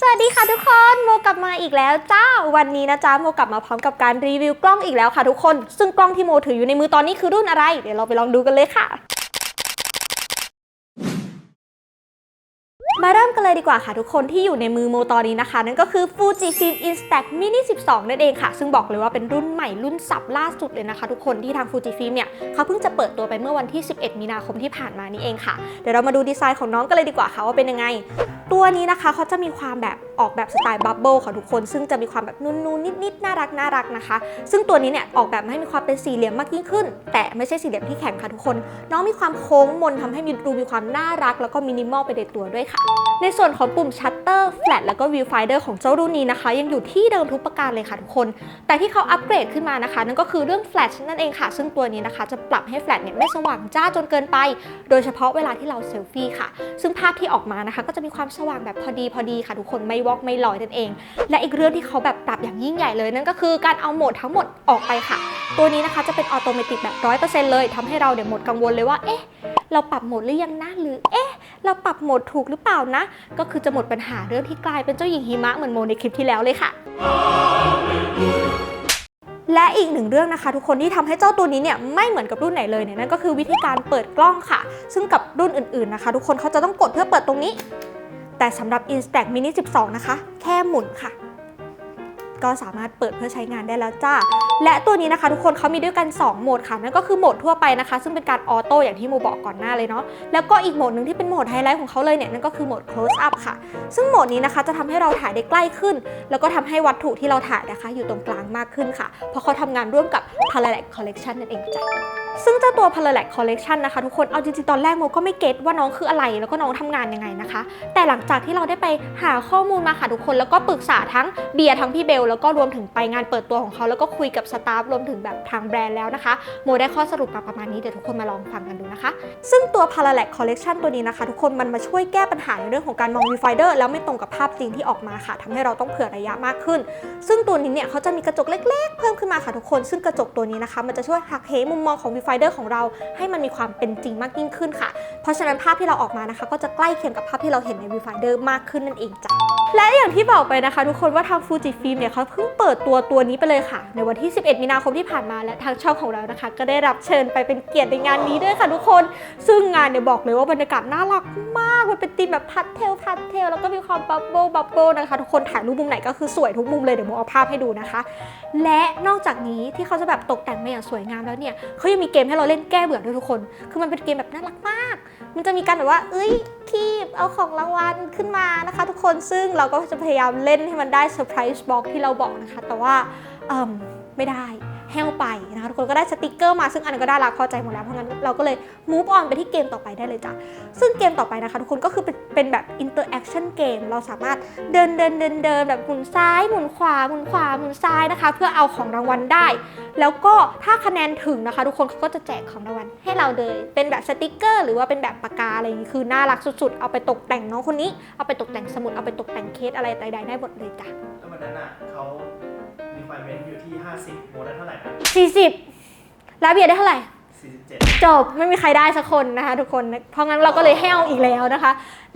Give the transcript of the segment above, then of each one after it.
สวัสดีค่ะทุกคนโมกลับมาอีกแล้วจ้า วันนี้นะจ๊ะโมกลับมาพร้อมกับการรีวิวกล้องอีกแล้วค่ะทุกคน ซึ่งกล้องที่โมถืออยู่ในมือตอนนี้คือรุ่นอะไร เดี๋ยวเราไปลองดูกันเลยค่ะมาเริ่มกันเลยดีกว่าค่ะทุกคนที่อยู่ในมือโมตอนนี้นะคะ นั่นก็คือ Fujifilm Instax Mini 12 นั่นเองค่ะ ซึ่งบอกเลยว่าเป็นรุ่นใหม่รุ่นสับล่าสุดเลยนะคะ ทุกคนที่ทาง Fujifilm เนี่ยเขาเพิ่งจะเปิดตัวไปเมื่อวันที่ 11 มีนาคมที่ผ่านมานี่เองค่ะ เดี๋ยวเรามาดูดีไซน์ของน้องกันเลยดีกว่าค่ะว่าเป็นยังไง ตัวนี้นะคะเขาจะมีความแบบออกแบบสไตล์บับเบิลค่ะทุกคน ซึ่งจะมีความแบบนูนๆนิดๆน่ารักน่ารักนะคะ ซึ่งตัวนี้เนี่ยออกแบบมาให้มีความเป็นสี่เหลี่ยมมากยิ่งขึ้น แต่ไม่ใช่สี่เหลี่ยมที่แข็งค่ะทุกคน น้องมีความโค้งมนทำให้มีดูมีความน่ารัก แล้วก็มินิมอลไปในตัวด้วยค่ะ ในส่วนของปุ่มชัตเตอร์แฟลชแล้วก็วิวไฟเดอร์ของเจ้ารุ่นนี้นะคะ ยังอยู่ที่เดิมทุกประการเลยค่ะทุกคน แต่ที่เขาอัปเกรดขึ้นมานะคะ นั่นก็คือเรื่องแฟลชนั่นเองค่ะ ซึ่งตัวนี้นะคะ จะปรับให้แฟลชเนี่ยไม่สว่างจ้าจนเกินไป โดยเฉพาะเวลาที่เราเซลฟี่ค่ะ ซึ่งภาพที่ออกมานะคะ ก็จะมีความสว่างแบบพอดีพอดีค่ะทุกคนไม่วอกไม่ลอยนั่นเอง และอีกเรื่องที่เขาแบบปรับอย่างยิ่งใหญ่เลยนั่นก็คือการเอาโหมดทั้งหมดออกไปค่ะ ตัวนี้นะคะจะเป็นออโตเมติกแบบ100%เลยทำให้เราเนี่ยหมดกังวลเลยว่าเอ๊ะเราปรับโหมดหรือยังนะหรือเอ๊ะเราปรับโหมดถูกหรือเปล่านะ ก็คือจะหมดปัญหาเรื่องที่กลายเป็นเจ้าหญิงหิมะเหมือนโมในคลิปที่แล้วเลยค่ะและอีกหนึ่งเรื่องนะคะ ทุกคนที่ทำให้เจ้าตัวนี้เนี่ยไม่เหมือนกับรุ่นไหนเลยเนี่ยนั่นก็คือวิธีการเปิดกล้องค่ะ ซึ่งกับรุ่นอื่นๆนะคะ ทุกคนเขาจะต้องกดเพื่อเปิดตรงนี้ แต่สำหรับ Instax Mini 12 นะคะ แค่หมุนค่ะ ก็สามารถเปิดเพื่อใช้งานได้แล้วจ้า และตัวนี้นะคะทุกคนเขามีด้วยกัน 2 โหมดค่ะ นั่นก็คือโหมดทั่วไปนะคะ ซึ่งเป็นการออโต้อย่างที่โมบอกก่อนหน้าเลยเนาะ แล้วก็อีกโหมดหนึ่งที่เป็นโหมดไฮไลท์ของเขาเลยเนี่ยนั่นก็คือโหมด close up ค่ะ ซึ่งโหมดนี้นะคะจะทำให้เราถ่ายได้ใกล้ขึ้น แล้วก็ทำให้วัตถุที่เราถ่ายนะคะ อยู่ตรงกลางมากขึ้นค่ะ เพราะเขาทำงานร่วมกับ Parallax Collection นั่นเองจ้ะซึ่งเจ้าตัว Parallax Collection นะคะทุกคน เอาจริงๆ ตอนแรกโมก็ไม่เก็ตว่าน้องคืออะไร แล้วก็น้องทำงานยังไงนะคะ แต่หลังจากที่เราได้ไปหาข้อมูลมาค่ะทุกคน แล้วก็ปรึกษาทั้งเบียร์ทั้งพี่เบลแล้วก็รวมถึงไปงานเปิดตัวของเขาแล้วก็คุยกับสตาฟรวมถึงแบบทางแบรนด์แล้วนะคะ โมได้ข้อสรุปมาประมาณนี้เดี๋ยวทุกคนมาลองฟังกันดูนะคะ ซึ่งตัว Parallax Collection ตัวนี้นะคะ ทุกคนมันมาช่วยแก้ปัญหาในเรื่องของการมอง viewfinder แล้วไม่ตรงกับภาพจริงที่ออกมาค่ะทำให้เราต้องเผื่อระยะมากขึ้น ซึ่งตัวนี้เนี่ยเขาจะมีกระจกเล็ก ๆ เพิ่มขึ้นมาค่ะทุกคน ซึ่งกระจกตัวนี้นะคะ มันจะช่วยหักเหมุมมองของ viewfinder ของเรา ให้มันมีความเป็นจริงมากยิ่งขึ้นค่ะ เพราะฉะนั้นภาพที่เราออกมานะคะ ก็จะใกล้เคียงกับภาพที่เราเห็นใน viewfinder มากขึ้นนั่นเองจ้ะ และอย่างที่บอกไปนะคะ ทุกคนว่าทาง Fujifilm เนี่ยเขาเพิ่งเปิดตัวตัวนี้ไปเลยค่ะ ในวันที่ 11 มีนาคมที่ผ่านมาและทางช่องของเรานะคะ ก็ได้รับเชิญไปเป็นเกียรติในงานนี้ด้วยค่ะทุกคน ซึ่งงานเนี่ยบอกเลยว่าบรรยากาศน่ารักมากมันเป็นธีมแบบพัดเทลพัดเทลแล้วก็มีความบับเบิลบับเบิลนะคะ ทุกคนถ่ายรูปมุมไหนก็คือสวยทุกมุมเลยเดี๋ยวโมเอาภาพให้ดูนะคะ และนอกจากนี้ที่เขาจะแบบตกแต่งมาอย่างสวยงามแล้วเนี่ยเขายังมีเกมให้เราเล่นแก้เบื่อด้วยทุกคน คือมันเป็นเกมแบบน่ารักมาก มันจะมีการแบบว่า เอ้ยคีบเอาของรางวัลขึ้นมานะคะ ทุกคนซึ่งเราก็จะพยายามเล่นให้มันได้เซอร์ไพรส์บ็อกที่เราบอกนะคะ แต่ว่าเอ่มไม่ได้ แห้วไปนะคะทุกคนก็ได้สติกเกอร์มาซึ่งอันนั้นก็ได้ละพอใจหมดแล้วเพราะงั้นเราก็เลย move on ไปที่เกมต่อไปได้เลยจ้ะซึ่งเกมต่อไปนะคะทุกคนก็คือเป็นเป็นแบบ interaction เกมเราสามารถเดินเดินเดินเดินแบบหมุนซ้ายหมุนขวาหมุนขวาหมุนซ้ายนะคะ เพื่อเอาของรางวัลได้ แล้วก็ถ้าคะแนนถึงนะคะ ทุกคนเขาก็จะแจกของรางวัลให้เราเลยเป็นแบบสติกเกอร์ หรือว่าเป็นแบบปากกาอะไรอย่างนี้คือน่ารักสุดๆ เอาไปตกแต่งน้องคนนี้ เอาไปตกแต่งสมุดเอาไปตกแต่งเคสอะไรใดๆได้หมดเลยจ้ะแล้ววันนั้นอะเขา requirement อยู่ที่ 50โมได้เท่าไหร่นะ40 แล้วเบียร์ได้เท่าไหร่ 47 จบไม่มีใครได้สักคนนะคะทุกคน เพราะงั้นเราก็เลยให้เอาอีกแล้วนะคะ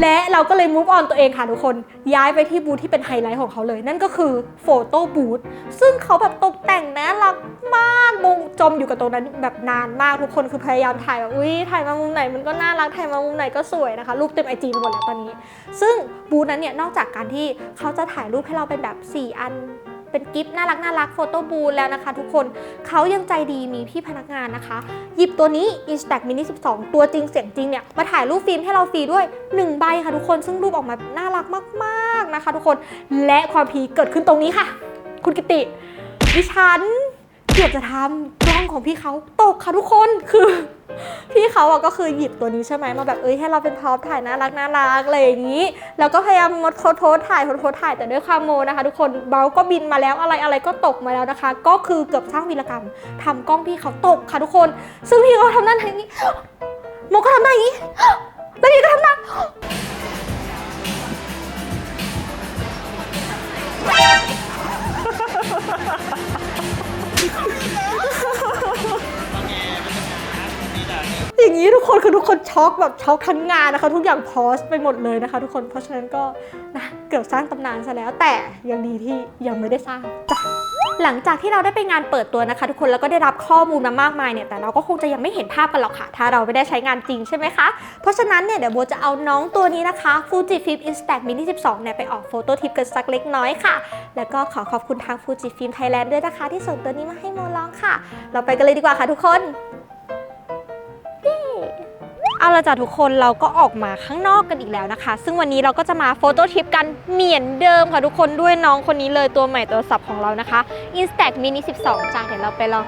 และเราก็เลย move on ตัวเองค่ะทุกคน ย้ายไปที่บูธที่เป็นไฮไลท์ของเขาเลย นั่นก็คือโฟโต้บูธซึ่งเขาแบบตกแต่งน่ารักมากมงจมอยู่กับตรงนั้นแบบนานมากทุกคนคือพยายามถ่ายแบบอุ้ยถ่ายมามุมไหนมันก็น่ารักถ่ายมามุมไหนก็สวยนะคะรูปเต็มไอจีไปหมดแล้วตอนนี้ ซึ่งบูธนั้นเนี่ยนอกจากการที่เขาจะถ่ายรูปให้เราเป็นแบบ 4 อัน เป็นกิฟต์น่ารักน่ารักโฟโต้บูธแล้วนะคะ ทุกคนเขายังใจดีมีพี่พนักงานนะคะ หยิบตัวนี้ Instax Mini 12 ตัวจริงเสียงจริงเนี่ย มาถ่ายรูปฟิล์มให้เราฟรีด้วย 1 ใบค่ะทุกคนซึ่งรูปออกมาน่ารักมากๆนะคะ ทุกคนและความพีเกิดขึ้นตรงนี้ค่ะ คุณกิติดิฉันเกือบจะทำก องของพี่เขาตกค่ะทุกคนคือ พี่เขาอะก็คือหยิบตัวนี้ใช่ไหมมาแบบเอ้ยให้เราเป็นพร็อพถ่ายน่ารักน่ารักอะไรอย่างนี้ แล้วก็พยายามมดโพสโพสถ่ายโพสโพสถ่ายแต่ด้วยความโมนะคะ ทุกคนเบลก็บินมาแล้วอะไรอะไรก็ตกมาแล้วนะคะ ก็คือเกือบสร้างวีรกรรมทำกล้องพี่เขาตกค่ะทุกคน ซึ่งพี่เขาทำหน้าอย่างนี้โมก็ทำหน้าอย่างนี้แล้วพี่ก็ทำหน้า อย่างนี้ทุกคนคือทุกคนช็อกแบบช็อกทั้งงานนะคะ ทุกอย่างพอสไปหมดเลยนะคะ ทุกคนเพราะฉะนั้นก็นะเกือบสร้างตำนานซะแล้ว แต่ยังดีที่ยังไม่ได้สร้างจ้ะหลังจากที่เราได้ไปงานเปิดตัวนะคะ ทุกคนแล้วก็ได้รับข้อมูลมามากมายเนี่ยแต่เราก็คงจะยังไม่เห็นภาพกันหรอกค่ะ ถ้าเราไม่ได้ใช้งานจริงใช่ไหมคะ เพราะฉะนั้นเนี่ยเดี๋ยวโบจะเอาน้องตัวนี้นะคะ Fujifilm Instax Mini 12เนี่ยไปออกโฟโต้ทิปกันสักเล็กน้อยค่ะ แล้วก็ขอขอบคุณทาง Fujifilm Thailand ด้วยนะคะ ที่ส่งตัวนี้มาให้โมลองค่ะ เราไปกันเลยดีกว่าค่ะทุกคน เอาละจ้ะทุกคนเราก็ออกมาข้างนอกกันอีกแล้วนะคะ ซึ่งวันนี้เราก็จะมาโฟโต้ทริปกันเหมือนเดิมค่ะทุกคนด้วยน้องคนนี้เลยตัวใหม่ตัวสับของเรานะคะ Instax Mini 12จ้าเดี๋ยวเราไปลอง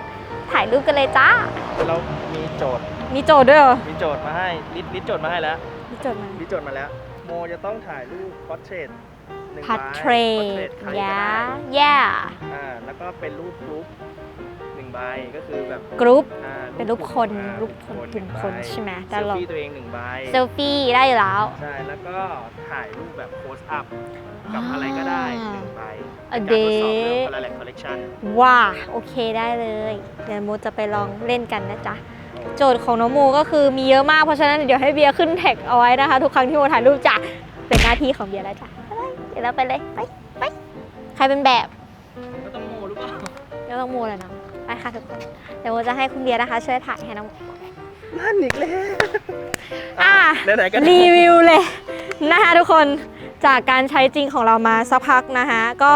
ถ่ายรูปกันเลยจ้าเรามีโจทย์ มีโจทย์ด้วยเหรอ มีโจทย์มาให้ลิสต์ลิสต์โจทย์มาให้แล้วมีโจทย์มาลิสต์โจทย์มาแล้ว โมจะต้องถ่ายรูปพอร์เทรตหนึ่งใบพัทเทร portrait ใครก็ยาได้ย่าอ่าแล้วก็เป็นรูปกรุ๊ปหนึ่ง ใบก็คือแบบกรุ๊ปอ่าเป็นรูปคนอ่ารูปคนหกลุ่งมคนใบใช่ไหมเซแต่ลเราฟี่ตัวเองหนึ่งใบเซลฟี่ได้อยู่แล้ว ใช่แล้วก็ถ่ายรูปแบบโพสอัพกับอะไรก็ได้หนึ่งใบอ่าเป็นการทดสอบเรื่องเดะ Parallel Collection ว่าโอเคได้เลย เดี๋ยวโมจะไปลองเล่นกันนะจ๊ะ โจทย์ของน้องโมก็คือมีเยอะมาก เพราะฉะนั้นเดี๋ยวให้เบียร์ขึ้นแท็กเอาไว้นะคะ ทุกครั้งที่โมถ่ายรูปจ้ะเป็นหน้าที่ของเบียร์แล้วจ้ะไปเดี๋ยวเราไปเลย ไปไปใครเป็นแบบก็ต้องโมหรือเปล่าก็ต้องโมแหละเนาะ ไปค่ะทุกคนเดี๋ยวโมจะให้คุณเบียร์นะคะ ช่วยถ่ายให้น้องโมนั่นอีกแล้วอะไหนๆก็รีวิวเลยนะคะทุกคนจากการใช้จริงของเรามาสักพักนะคะก็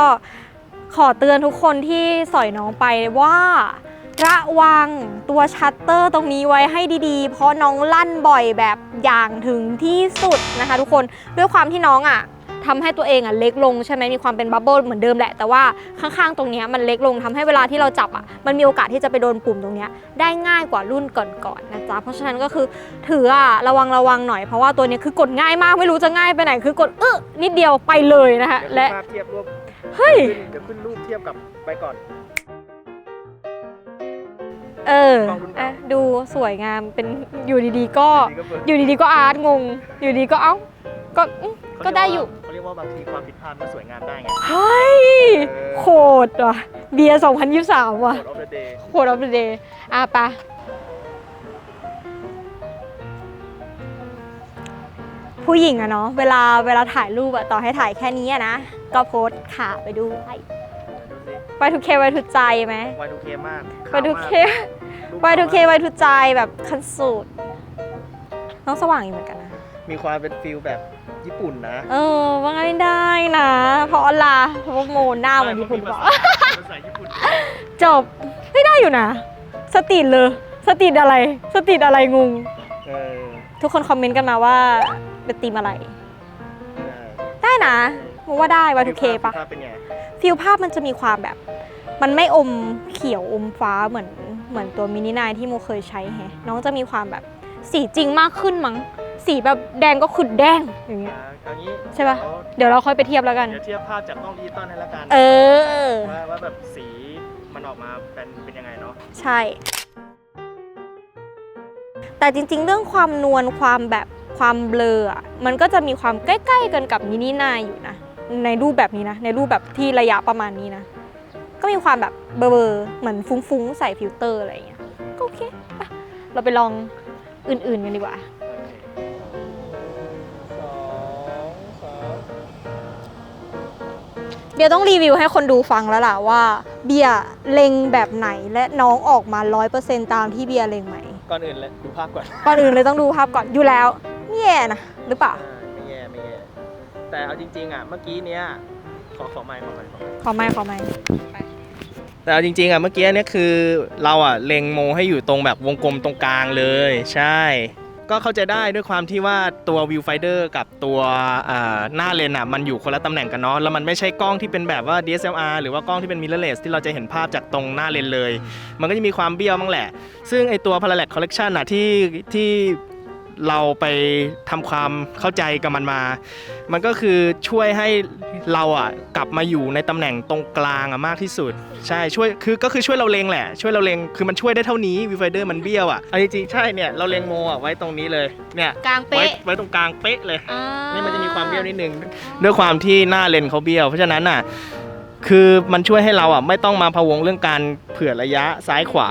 ขอเตือนทุกคนที่สอยน้องไปว่าระวังตัวชัตเตอร์ตรงนี้ไว้ให้ดีๆ เพราะน้องลั่นบ่อยแบบอย่างถึงที่สุดนะคะ ทุกคนด้วยความที่น้องอะ ทำให้ตัวเองอะเล็กลงใช่ไหมมีความเป็นบับเบิลเหมือนเดิมแหละ แต่ว่าข้างๆตรงเนี้ยมันเล็กลงทำให้เวลาที่เราจับอะมันมีโอกาสที่จะไปโดนปุ่มตรงเนี้ยได้ง่ายกว่ารุ่นก่อนๆนะจ๊ะเพราะฉะนั้นก็คือถืออะระวังระวังหน่อยเพราะว่าตัวเนี้ยคือกดง่ายมากไม่รู้จะง่ายไปไหนคือกดเออนิดเดียวไปเลยนะคะเดี๋ยวและขึ้นภาพเทียบรูปเฮ้ยเดี๋ยวขึ้นรูปเทียบกับไปก่อนเออลองดูก่อนอะดูสวยงามเป็นอยู่ดีๆก็นี่ก็เบิกอยู่ดีๆก็อาร์ตงง อยู่ดีก็เอ้าก็อื้อก็ได้อยู่เขาเรียก ว่าบางทีความผิดพลาดมันสวยงามได้ไงเฮ้ยโคตรว่ะ เบียร์2023 ว่ะโคดออฟเดอะเดย์โคตรอัปเดตอะไปะผู้หญิงอะเนาะเวลาเวลาถ่ายรูปอะต่อให้ถ่ายแค่นี้อะนะ ก็โพสต์ขาไปดูไดูสิไปทุกเคไว้ทุกใจไหมวายดูเคมากไปทุกเครูปไปทุกเคไว้ทุกใจแบบคันสุดน้องสว่างอยู่เหมือนกันนะ มีความเป็นฟิลแบบ ญี่ปุ่นนะ เออ ว่าไงได้นะ เพราะอะไรเพราะว่าโมหน้าเหมือนญี่ปุ่นภาเปล่าษาภาษาญี่ปุ่นจบไม่ได้อยู่นะ สตรีทเลย สตรีทอะไร สตรีทอะไรงง เออทุกคนคอมเมนต์กันมาว่าเป็นธีมอะไร ได้นะโมว่าได้ Y2K ปะภาพเป็นไงฟิลภาพมันจะมีความแบบ มันไม่อมเขียวอมฟ้าเหมือนเหมือนตัวมินินายที่โมเคยใช้แฮะน้องจะมีความแบบสีจริงมากขึ้นมั้ง สีแบบแดงก็ขุดแดงอย่างเงี้ยอ่าเอางี้ใช่ปะเดี๋ยวเดี๋ยวเราค่อยไปเทียบแล้วกัน เดี๋ยวเทียบภาพจากกล้องดิจิตอลให้ละกันเออ ว่าว่าแบบสีมันออกมาเป็นเป็นยังไงเนาะใช่ แต่จริง ๆ เรื่องความนวลความแบบความเบลออะมันก็จะมีความใกล้ ๆ กันกับมินินายอยู่นะ ในรูปแบบนี้นะ ในรูปแบบที่ระยะประมาณนี้นะ ก็มีความแบบเบลอๆเหมือนฟุ้งๆ ใส่ฟิลเตอร์อะไรอย่างเงี้ย ก็โอเคไปเราไปลองอื่นๆกันดีกว่า เบียร์ต้องรีวิวให้คนดูฟังแล้วล่ะว่า เบียร์เล็งแบบไหนและน้องออกมา 100%ตามที่เบียร์เล็งไหม ก่อนอื่นเลยดูภาพก่อนก่อนอื่นเลยต้องดูภาพก่อนอยู่แล้วไม่แย่นะหรือเปล่า อ่าไม่แย่ไม่แย่แต่เอาจริงๆอะเมื่อกี้เนี้ยขอขอไมค์ขอไมค์ขอไมค์ขอไม่ขอไม่แต่เอาจริงๆอะเมื่อกี้เนี่ยคือเราอะเล็งโมให้อยู่ตรงแบบวงกลมตรงกลางเลย ใช่ ก็เข้าใจได้ด้วยความที่ว่าตัววิวไฟเดอร์กับตัวหน้าเลนอะมันอยู่คนละตำแหน่งกันเนาะแล้วมันไม่ใช่กล้องที่เป็นแบบว่า DSLR หรือว่ากล้องที่เป็น mirrorless ที่เราจะเห็นภาพจากตรงหน้าเลนเลย มันก็จะมีความเบี้ยวมั้งแหละ ซึ่งไอตัว Parallax Collection อะที่ที่ เราไปทำความเข้าใจกับมันมา มันก็คือช่วยให้เราอะกลับมาอยู่ในตำแหน่งตรงกลางอะมากที่สุด ใช่ช่วยคือก็คือช่วยเราเลงแหละ ช่วยเราเลงคือมันช่วยได้เท่านี้วิวไฟเดอร์มันเบี้ยวอะเอาจริงๆใช่เนี่ยเราเลงโมอะไว้ตรงนี้เลยเนี่ยกลางไว้เป๊ะไว้ตรงกลางเป๊ะเลยอ่านี่มันจะมีความเบี้ยวนิดนึงด้วยความที่หน้าเลนเขาเบี้ยว เพราะฉะนั้นน่ะคือมันช่วยให้เราอะไม่ต้องมาพะวงเรื่องการเผื่อระยะซ้ายขวา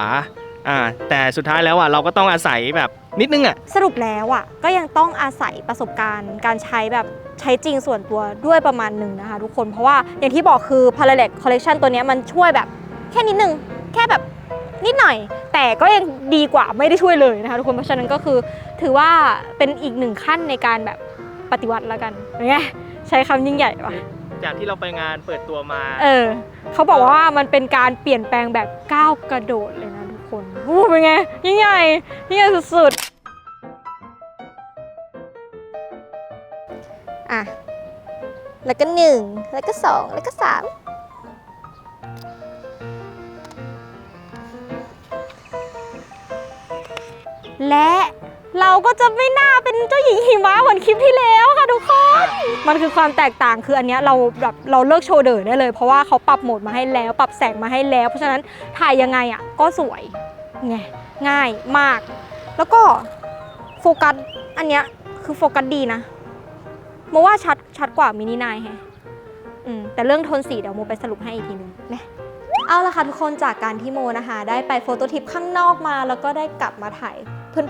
อ่าแต่สุดท้ายแล้วอะเราก็ต้องอาศัยแบบนิดนึงอะสรุปแล้วอะก็ยังต้องอาศัยประสบการณ์การใช้แบบใช้จริงส่วนตัวด้วยประมาณหนึ่งนะคะทุกคนเพราะว่าอย่างที่บอกคือ Parallel Collection ตัวเนี้ยมันช่วยแบบแค่นิดนึง แค่แบบนิดหน่อย แต่ก็ยังดีกว่าไม่ได้ช่วยเลยนะคะทุกคนเพราะฉะนั้นก็คือถือว่าเป็นอีกหนึ่งขั้นในการแบบปฏิวัติแล้วกันเป็นไงใช้คำยิ่งใหญ่ปะจากที่เราไปงานเปิดตัวมา เออเขาบอกว่ามันเป็นการเปลี่ยนแปลงแบบก้าวกระโดดเลยนะทุก คนวู้เป็นไง ยิ่งใหญ่ ยิ่งใหญ่สุดๆ อะ แล้วก็หนึ่งแล้วก็สองแล้วก็สามและ เราก็จะไม่น่าเป็นเจ้าหญิงหิมะเหมือนคลิปที่แล้วค่ะทุกคน มันคือความแตกต่างคืออันเนี้ยเราแบบเราเลิกโชว์เดอร์ได้เลย เพราะว่าเขาปรับโหมดมาให้แล้ว ปรับแสงมาให้แล้ว เพราะฉะนั้นถ่ายยังไงอะก็สวยไงง่ายมาก แล้วก็โฟกัสอันเนี้ยคือโฟกัสดีนะโมว่าชัดชัดกว่ามินินายแฮะอืมแต่เรื่องโทนสีเดี๋ยวโมไปสรุปให้อีกทีนึงนะเอาละค่ะทุกคนจากการที่โมนะคะ ได้ไปโฟโต้ทริปข้างนอกมา แล้วก็ได้กลับมาถ่าย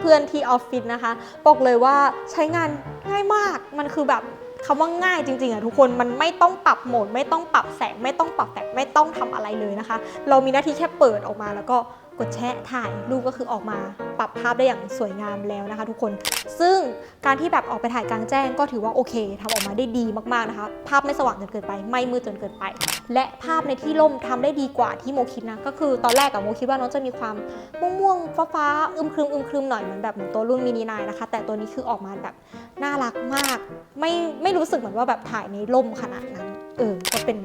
เพื่อนๆที่ออฟฟิศนะคะ บอกเลยว่าใช้งานง่ายมาก มันคือแบบคำว่าง่ายจริงๆอะทุกคนมันไม่ต้องปรับโหมด ไม่ต้องปรับแสง ไม่ต้องปรับแฟลชไม่ต้องทำอะไรเลยนะคะ เรามีหน้าที่แค่เปิดออกมาแล้วก็ กดแชะถ่ายรูปก็คือออกมาปรับภาพได้อย่างสวยงามแล้วนะคะทุกคน ซึ่งการที่แบบออกไปถ่ายกลางแจ้งก็ถือว่าโอเคทำออกมาได้ดีมากๆนะคะ ภาพไม่สว่างจนเกินไป ไม่มืดจนเกินไป และภาพในที่ร่มทำได้ดีกว่าที่โมคิดนะ ก็คือตอนแรกอะโมคิดว่าน้องจะมีความม่วงๆฟ้าๆอึมครึมอึมครึมหน่อยเหมือนแบบเหมือนตัวรุ่นมินินายนะคะ แต่ตัวนี้คือออกมาแบบน่ารักมาก ไม่ไม่รู้สึกเหมือนว่าแบบถ่ายในร่มขนาดนั้น เออ ก็เป็น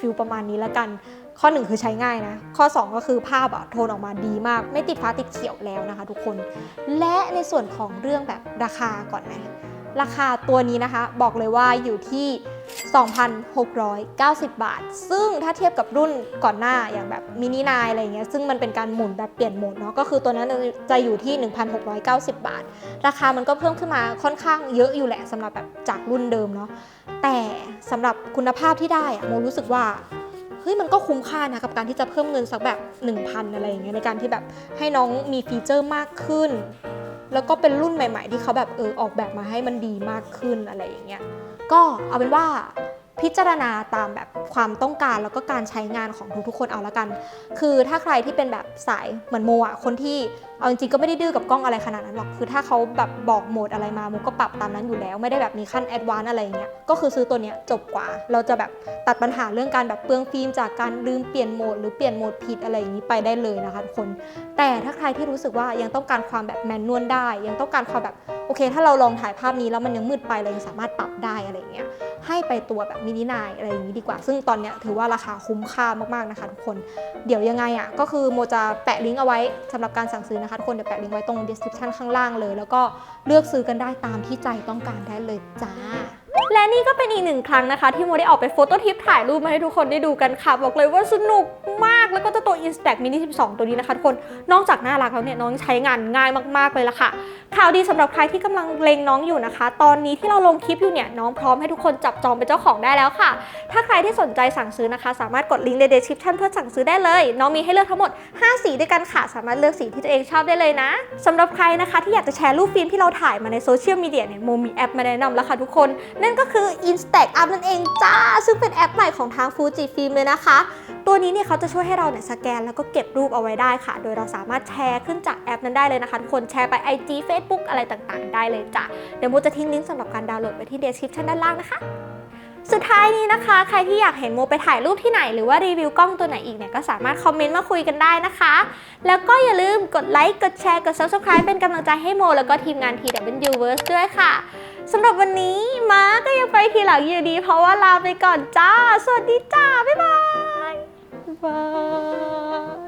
ฟิลประมาณนี้แล้วกัน ข้อหนึ่งคือใช้ง่ายนะ ข้อ 2 ก็คือภาพอะโทนออกมาดีมาก ไม่ติดฟ้าติดเขียวแล้วนะคะ ทุกคน และในส่วนของเรื่องแบบราคาก่อนนะ ราคาตัวนี้นะคะ บอกเลยว่าอยู่ที่ 2,690 บาท ซึ่งถ้าเทียบกับรุ่นก่อนหน้าอย่างแบบมินินายอะไรอย่างเงี้ยซึ่งมันเป็นการหมุนแบบเปลี่ยนโหมดเนาะก็คือตัวนั้นจะอยู่ที่ 1,690 บาท ราคามันก็เพิ่มขึ้นมาค่อนข้างเยอะอยู่แหละสำหรับแบบจากรุ่นเดิมเนาะแต่สำหรับคุณภาพที่ได้อะโมรู้สึกว่าเฮ้ยมันก็คุ้มค่านะกับการที่จะเพิ่มเงินสักแบบ 1,000 อะไรอย่างเงี้ยในการที่แบบให้น้องมีฟีเจอร์มากขึ้น แล้วก็เป็นรุ่นใหม่ ๆ ที่เขาแบบเออออกแบบมาให้มันดีมากขึ้นอะไรอย่างเงี้ย ก็เอาเป็นว่า พิจารณาตามแบบความต้องการแล้วก็การใช้งานของทุกๆคนเอาละกัน คือถ้าใครที่เป็นแบบสายเหมือนโมอะคนที่เอาจริงๆก็ไม่ได้ดื้อกับกล้องอะไรขนาดนั้นหรอก คือถ้าเขาแบบบอกโหมดอะไรมาโมก็ปรับตามนั้นอยู่แล้ว ไม่ได้แบบมีขั้นแอดวานอะไรเงี้ย ก็คือซื้อตัวเนี้ยจบกว่า เราจะแบบตัดปัญหาเรื่องการแบบเปลืองฟิล์มจากการลืมเปลี่ยนโหมดหรือเปลี่ยนโหมดผิดอะไรอย่างนี้ไปได้เลยนะคะทุกคน แต่ถ้าใครที่รู้สึกว่ายังต้องการความแบบแมนนวลได้ ยังต้องการความแบบโอเค ถ้าเราลองถ่ายภาพนี้แล้วมันยังมืดไปเรายังสามารถปรับได้อะไรเงี้ย ให้ไปตัวแบบมินินายอะไรอย่างนี้ดีกว่า ซึ่งตอนเนี้ยถือว่าราคาคุ้มค่ามากๆนะคะทุกคน เดี๋ยวยังไงอะก็คือโมจะแปะลิงก์เอาไว้สำหรับการสั่งซื้อนะคะทุกคน เดี๋ยวแปะลิงก์ไว้ตรง description ข้างล่างเลย แล้วก็เลือกซื้อกันได้ตามที่ใจต้องการได้เลยจ้า และนี่ก็เป็นอีกหนึ่งครั้งนะคะ ที่โมได้ออกไปโฟโต้ทริปถ่ายรูปมาให้ทุกคนได้ดูกันค่ะ บอกเลยว่าสนุกมากแล้วก็จ้าตัว Instax Mini 12 ตัวนี้นะคะทุกคนนอกจากน่ารักแล้วเนี่ยน้องใช้งานง่ายมากๆเลยล่ะค่ะข่าวดีสำหรับใครที่กำลังเลงน้องอยู่นะคะ ตอนนี้ที่เราลงคลิปอยู่เนี่ยน้องพร้อมให้ทุกคนจับจองเป็นเจ้าของได้แล้วค่ะ ถ้าใครที่สนใจสั่งซื้อนะคะ สามารถกดลิงก์ใน description เพื่อสั่งซื้อได้เลย น้องมีให้เลือกทั้งหมด 5 สีด้วยกันค่ะ สามารถเลือกสีที่ตัวเองชอบได้เลยนะสำหรับใครนะคะที่อยากจะแชร์รูปฟิล์มที่เราถ่ายมาในโซเชียลมีเดียเนี่ยโมมีแอปมาแนะนำแล้วค่ะทุกคนนันก็คือ Instax Up นั่นเองจ้า ซึ่งเป็นแอปใหม่ของทาง Fuji Film เลยนะคะ ตัวนี้เนี่ยเขาจะช่วยให้เราเนี่ยสแกนแล้วก็เก็บรูปเอาไว้ได้ค่ะ โดยเราสามารถแชร์ขึ้นจากแอปนั้นได้เลยนะคะทุกคนแชร์ไป IG Facebook อะไรต่างๆ ได้เลยจ้ะเดี๋ยวโมจะทิ้งลิงก์สำหรับการดาวน์โหลดไว้ที่ description ด้านล่างนะคะสุดท้ายนี้นะคะ ใครที่อยากเห็นโมไปถ่ายรูปที่ไหน หรือว่ารีวิวกล้องตัวไหนอีกเนี่ยก็สามารถคอมเมนต์มาคุยกันได้นะคะ แล้วก็อย่าลืมกดไลค์ กดแชร์ กด subscribe เป็นกำลังใจให้โม แล้วก็ทีมงาน TW Verse ด้วยค่ะ สำหรับวันนี้ม้าก็ยังไปทีหลังอยู่ดี เพราะว่าลาไปก่อนจ้า สวัสดีจ้า บ๊ายบาย บ๊ายบาย